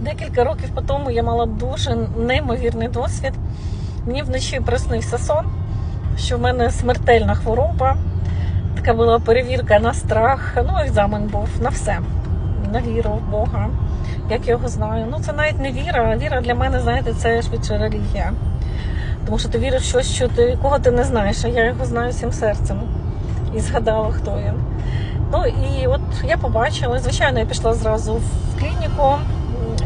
Декілька років по тому я мала дуже неймовірний досвід. Мені вночі приснився сон, що в мене смертельна хвороба. Така була перевірка на страх. Ну, екзамен був на все. На віру в Бога, як я його знаю. Ну, це навіть не віра. Віра для мене, знаєте, це швидше релігія. Тому що ти віриш в щось, що ти, кого ти не знаєш, а я його знаю всім серцем. І згадала, хто він. Ну і от я побачила, звичайно, я пішла зразу в клініку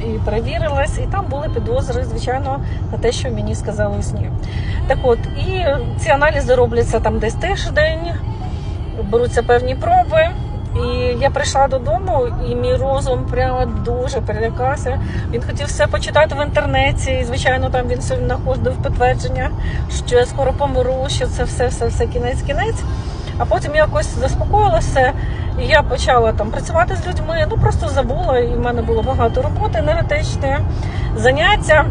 і перевірилась, і там були підозри, звичайно, на те, що мені сказали у сні. Так от, і ці аналізи робляться там десь тиждень, беруться певні проби. І я прийшла додому, і мій розум прямо дуже перелякався. Він хотів все почитати в інтернеті. І, звичайно, там він знаходив підтвердження, що я скоро помру, що це все, все, все кінець, кінець. А потім якось заспокоїлася, і я почала там працювати з людьми. Ну просто забула, і в мене було багато роботи енергетичної, заняття.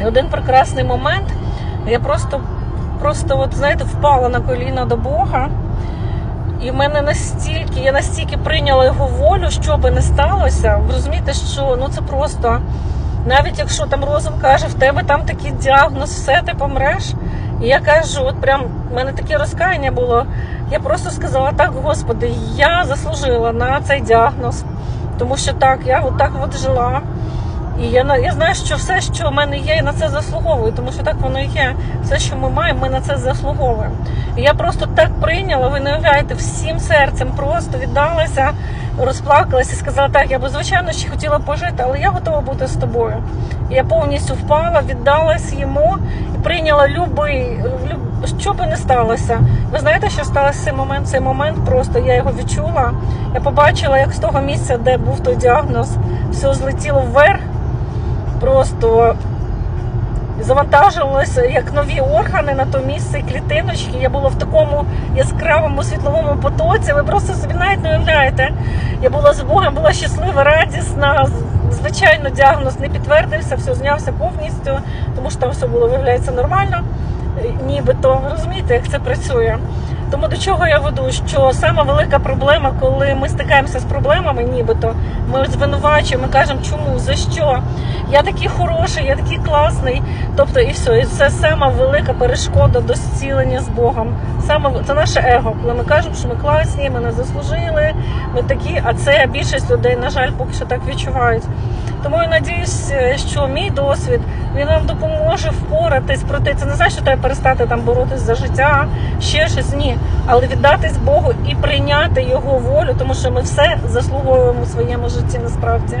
І один прекрасний момент я просто, просто, от знаєте, впала на коліна до Бога. І в мене настільки, я настільки прийняла його волю, що би не сталося. Ви розумієте, що ну це просто. Навіть якщо там розум каже, в тебе там такий діагноз, все, ти помреш. І я кажу, от прям в мене таке розкаяння було. Я просто сказала, так, Господи, я заслужила на цей діагноз. Тому що так, я от так от жила. І я, я знаю, що все, що в мене є, я на це заслуговую, тому що так воно і є. Все, що ми маємо, ми на це заслуговуємо. І я просто так прийняла, ви не уявляєте, всім серцем просто віддалася, розплакалася і сказала, так, я би звичайно ще хотіла пожити, але я готова бути з тобою. І я повністю впала, віддалась йому прийняла любий, люб, що би не сталося. Ви знаєте, що сталося цей момент? Цей момент просто я його відчула. Я побачила, як з того місця, де був той діагноз, все злетіло вверх просто завантажилося як нові органи на то місце, клітиночки. Я була в такому яскравому світловому потоці. Ви просто собі навіть не уявляєте. Я була з Богом, була щаслива, радісна. Звичайно, діагноз не підтвердився, все знявся повністю, тому що там все було виявляється нормально. Е, Нібито розумієте, як це працює. Тому до чого я веду? Що сама велика проблема, коли ми стикаємося з проблемами, нібито ми звинувачуємо, ми кажемо, чому, за що? Я такий хороший, я такий класний. Тобто, і все, і це сама велика перешкода до зцілення з Богом. Саме це наше его, коли ми кажемо, що ми класні, ми не заслужили, ми такі, а це більшість людей, на жаль, поки що так відчувають. Тому я надіюсь, е, що мій досвід він вам допоможе впоратись проти. Це не значить, що треба перестати там боротись за життя, ще щось ні. Але віддатись Богу і прийняти його волю, тому що ми все заслуговуємо в своєму житті насправді.